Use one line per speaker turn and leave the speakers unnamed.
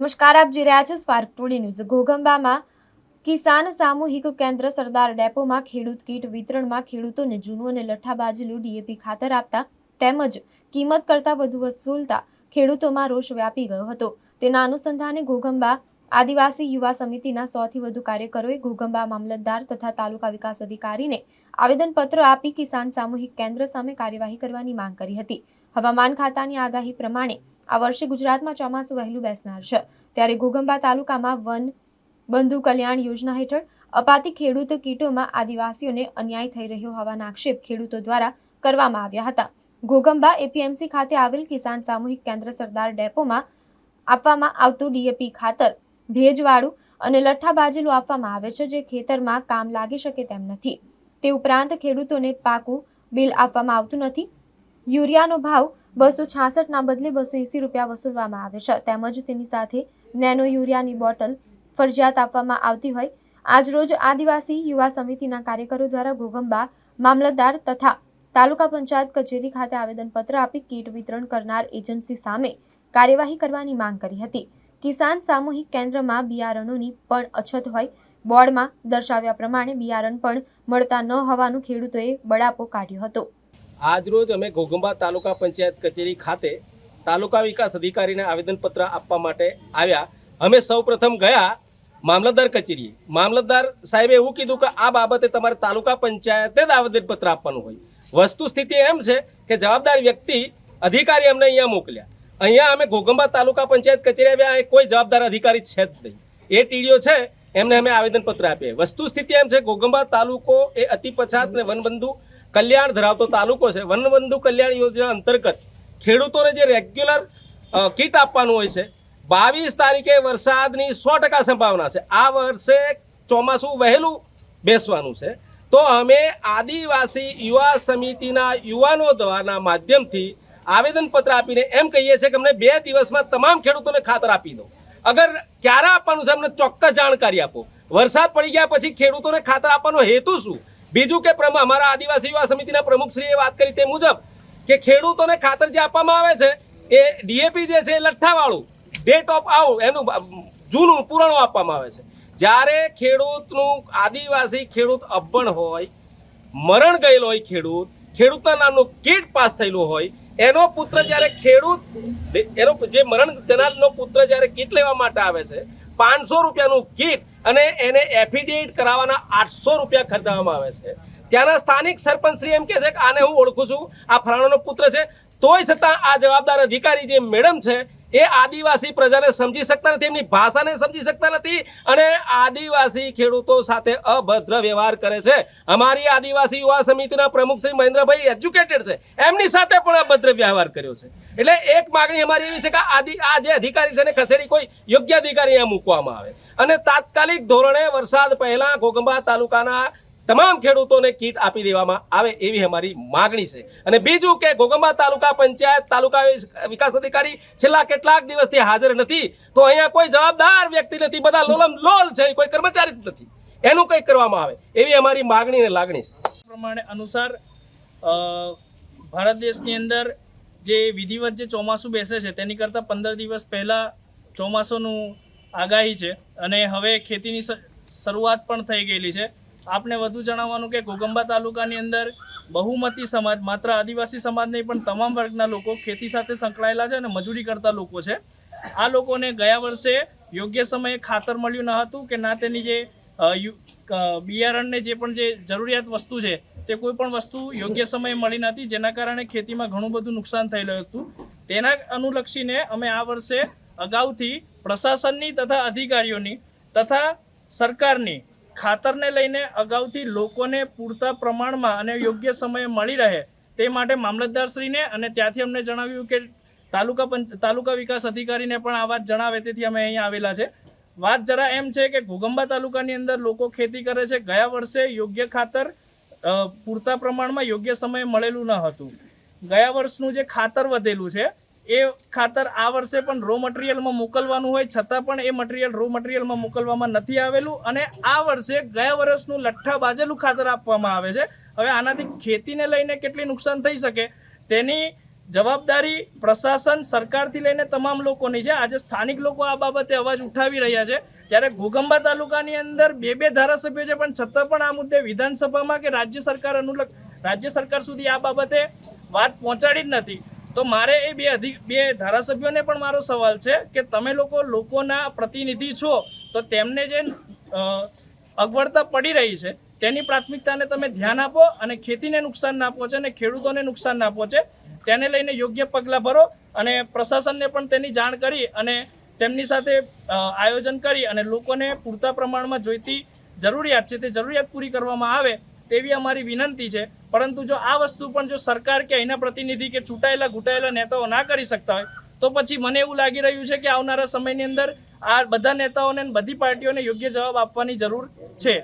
નમસ્કાર, આપ જોઈ રહ્યા છો સ્પાર્ક ટુડે ન્યૂઝ. ઘોઘંબામાં કિસાન સામૂહિક કેન્દ્ર સરદાર ડેપોમાં ખેડૂત કીટ વિતરણમાં ખેડૂતોને જૂનું અને લઠ્ઠાબાજેલું ડીએપી ખાતર આપતા તેમજ કિંમત કરતાં વધુ વસૂલતા ખેડૂતોમાં રોષ વ્યાપી ગયો હતો. તેના અનુસંધાને ઘોગંબા આદિવાસી યુવા સમિતિના સોથી વધુ કાર્યકરોએ ઘોગંબા મામલતદાર તથા તાલુકા વિકાસ અધિકારીને આવેદનપત્ર આપી કિસાન સામૂહિક કેન્દ્ર સામે કાર્યવાહી કરવાની માંગ કરી હતી. હવામાન ખાતાની આગાહી પ્રમાણે આ વર્ષે ગુજરાતમાં ચોમાસું વહેલું બેસનાર છે. ત્યારે ઘોઘંબા તાલુકામાં વન બંધુ કલ્યાણ યોજના હેઠળ અપાતી ખેડૂત કીટોમાં આદિવાસીઓને અન્યાય થઈ રહ્યો હોવાના આક્ષેપ ખેડૂતો દ્વારા કરવામાં આવ્યા હતા. ઘોઘંબા એપીએમસી ખાતે આવેલ કિસાન સામૂહિક કેન્દ્ર સરદાર ડેપોમાં આપવામાં આવતું ડીએપી ખાતર ભેજવાળું અને લઠ્ઠા બાજેલું આપવામાં આવે છે જે ખેતરમાં કામ લાગી શકે તેમ નથી. તે ઉપરાંત ખેડૂતોને પાકું બિલ આપવામાં આવતું નથી. યુરિયાનો ભાવ બસો છાસઠના બદલે બસો એંસી રૂપિયા વસૂલવામાં આવે છે. તેમજ તેની સાથે નેનો યુરિયાની બોટલ ફરજિયાત આપવામાં આવતી હોય. આજરોજ આદિવાસી યુવા સમિતિના કાર્યકરો દ્વારા ઘોગંબા મામલતદાર તથા તાલુકા પંચાયત કચેરી ખાતે આવેદનપત્ર આપી કીટ વિતરણ કરનાર એજન્સી સામે કાર્યવાહી કરવાની માંગ કરી હતી. કિસાન સામૂહિક કેન્દ્રમાં બિયારણોની પણ અછત હોય. બોર્ડમાં દર્શાવ્યા પ્રમાણે બિયારણ પણ મળતા ન હોવાનું ખેડૂતોએ બળાપો કાઢ્યો હતો.
આજરોજ અમે ઘોઘંબા તાલુકા પંચાયત કચેરી ખાતે તાલુકા વિકાસ અધિકારીને આવેદનપત્ર આપવા માટે આવ્યા. અમે સૌપ્રથમ ગયા મામલતદાર કચેરીએ. મામલતદાર સાહેબે એવું કીધું કે આ બાબતે તમારે તાલુકા પંચાયતે જ આવેદનપત્ર આપવાનું હોય. વસ્તુ સ્થિતિ એમ છે કે જવાબદાર વ્યક્તિ અધિકારી અમને અહીંયા મોકલ્યા. અહીંયા અમે ઘોગંબા તાલુકા પંચાયત કચેરી આવ્યા કોઈ જવાબદાર અધિકારી છે જ નહીં. એ ટીડીઓ છે, એમને અમે આવેદનપત્ર આપીએ. વસ્તુ સ્થિતિ એમ છે ઘોગંબા તાલુકો એ અતિ પછાત અને વનબંધુ કલ્યાણ ધરાવતો તાલુકો છે. વનબંધુ કલ્યાણ યોજના અંતર્ગત ખેડૂતોને જે રેગ્યુલર કીટ આપવાનું હોય છે, બાવીસ તારીખે વરસાદની સો ટકા સંભાવના છે. આ વર્ષે ચોમાસું વહેલું બેસવાનું છે. તો અમે આદિવાસી યુવા સમિતિના યુવાનો દ્વારાના માધ્યમથી આવેદનપત્ર આપીને એમ કહીએ છીએ કે અમને બે દિવસમાં તમામ ખેડૂતોને ખાતર આપી દો. અગર ક્યારે આપવાનું છે, અમને ચોક્કસ જાણકારી આપો. વરસાદ પડી ગયા પછી ખેડૂતોને ખાતર આપવાનો હેતુ શું? બીજું કે પ્રમ, અમારા આદિવાસી યુવા સમિતિના પ્રમુખશ્રીએ વાત કરી તે મુજબ કે ખેડૂતોને ખાતર જે આપવામાં આવે છે, એ ડીએપી જે છે, એ લઠ્ઠાવાળું. ડેટ ઓફ આઉટ એનું જૂનું પુરાણું આપવામાં આવે છે. જ્યારે ખેડૂતનું આદિવાસી ખેડૂત અભણ હોય, મરણ ગયેલો હોય ખેડૂત ખેડૂતના નામનું કીટ પાસ થયેલું હોય, એનો પુત્ર જ્યારે ખેડૂત, એનો જે મરણ જનારનો પુત્ર જ્યારે કીટ લેવા માટે આવે છે, પાંચસો રૂપિયાનું કીટ અને એને એફિડેવિટ કરાવવાના આઠસો રૂપિયા ખર્ચાવવામાં આવે છે. ત્યાંના સ્થાનિક સરપંચશ્રી એમ કહે છે કે આને હું ઓળખું છું, આ ફલાણાનો પુત્ર છે. તોય છતાં આ જવાબદાર અધિકારી જે મેડમ છે એ આદિવાસી પ્રજાને સમજી શકતા નથી, એમની ભાષાને સમજી શકતા નથી અને આદિવાસી ખેડૂતો સાથે અભદ્ર વ્યવહાર કરે છે. અમારી આદિવાસી યુવા સમિતિના પ્રમુખ શ્રી મહેન્દ્રભાઈ એજ્યુકેટેડ છે. એમની સાથે પણ અભદ્ર વ્યવહાર કર્યો છે. એટલે એક માગણી અમારી એવી છે કે આદિ, આ જે અધિકારી છે એને ખસેડી કોઈ યોગ્ય અધિકારી અહીંયા મૂકવામાં આવે. અને તાત્કાલિક ધોરણે વરસાદ પહેલાં ઘોઘંબા તાલુકાના તમામ ખેડૂતોને કીટ આપી દેવામાં આવે એવી અમારી માગણી છે. અને બીજું કે ઘોગંબા તાલુકા પંચાયત તાલુકા વિકાસ અધિકારી છેલ્લા કેટલાક દિવસથી હાજર નથી, તો અહીંયા કોઈ જવાબદાર વ્યક્તિ નથી, બધા લોલમ લોલ છે, કોઈ કર્મચારી નથી. એનું કંઈક કરવામાં આવે એવી અમારી માગણી અને લાગણી છે.
પ્રમાણે અનુસાર ભારત દેશની અંદર જે વિધિવત જે ચોમાસું બેસે છે, તેની કરતાં પંદર દિવસ પહેલાં ચોમાસુનું આગાહી છે. અને હવે ખેતીની શરૂઆત પણ થઈ ગયેલી છે. આપને વધુ જણાવવાનું કે ઘોગંબા તાલુકાની અંદર બહુમતી સમાજ, માત્ર આદિવાસી સમાજ નહીં, પણ તમામ વર્ગના લોકો ખેતી સાથે સંકળાયેલા છે અને મજૂરી કરતા લોકો છે. આ લોકોને ગયા વર્ષે યોગ્ય સમયે ખાતર મળ્યું ન હતું કે ના તેની જે બિયારણને જે પણ જે જરૂરિયાત વસ્તુ છે, તે કોઈ પણ વસ્તુ યોગ્ય સમયે મળી નથી જેના કારણે ખેતીમાં ઘણું બધું નુકસાન થયેલું હતું. તેના અનુલક્ષીને અમે આ વર્ષે અગાઉથી પ્રશાસનની તથા અધિકારીઓની તથા સરકારની ખાતરને લઈને અગાઉથી લોકોને પૂરતા પ્રમાણમાં અને યોગ્ય સમયે મળી રહે તે માટે મામલતદારશ્રીને અને ત્યાંથી અમને જણાવ્યું કે તાલુકા પંચ, તાલુકા વિકાસ અધિકારીને પણ આ વાત જણાવે, તેથી અમે અહીંયા આવેલા છે. વાત જરા એમ છે કે ઘોગંબા તાલુકાની અંદર લોકો ખેતી કરે છે. ગયા વર્ષે યોગ્ય ખાતર પૂરતા પ્રમાણમાં યોગ્ય સમયે મળેલું ન હતું. ગયા વર્ષનું જે ખાતર વધેલું છે એ ખાતર આ વર્ષે પણ રો મટીરિયલમાં મોકલવાનું હોય, છતાં પણ એ મટીરિયલ રો મટીરિયલમાં મોકલવામાં નથી આવેલું અને આ વર્ષે ગયા વર્ષનું લઠ્ઠા બાજેલું ખાતર આપવામાં આવે છે. હવે આનાથી ખેતીને લઈને કેટલી નુકસાન થઈ શકે તેની જવાબદારી પ્રશાસન સરકારથી લઈને તમામ લોકોની છે. આજે સ્થાનિક લોકો આ બાબતે અવાજ ઉઠાવી રહ્યા છે. ત્યારે ઘોગંબા તાલુકાની અંદર બે બે ધારાસભ્યો છે, પણ છતાં પણ આ મુદ્દે વિધાનસભામાં કે રાજ્ય સરકાર અનુલક્ષ રાજ્ય સરકાર સુધી આ બાબતે વાત પહોંચાડી જ નથી. તો મારે એ બે અધિક બે ધારાસભ્યોને પણ મારો સવાલ છે કે તમે લોકો લોકોના પ્રતિનિધિ છો, તો તેમને જે અગવડતા પડી રહી છે, તેની પ્રાથમિકતાને તમે ધ્યાન આપો અને ખેતીને નુકસાન ના પહોંચે અને ખેડૂતોને નુકસાન ના પહોંચે તેને લઈને યોગ્ય પગલાં ભરો અને પ્રશાસનને પણ તેની જાણ કરી અને તેમની સાથે આયોજન કરી અને લોકોને પૂરતા પ્રમાણમાં જોઈતી જરૂરિયાત છે તે જરૂરિયાત પૂરી કરવામાં આવે તેવી અમારી વિનંતી છે. પરંતુ જો આ વસ્તુ પણ જો સરકાર કે અહીંના પ્રતિનિધિ કે ચૂંટાયેલા ઘૂંટાયેલા નેતાઓ ના કરી શકતા હોય, તો પછી મને એવું લાગી રહ્યું છે કે આવનારા સમયની અંદર આ બધા નેતાઓને બધી પાર્ટીઓને યોગ્ય જવાબ આપવાની જરૂર છે.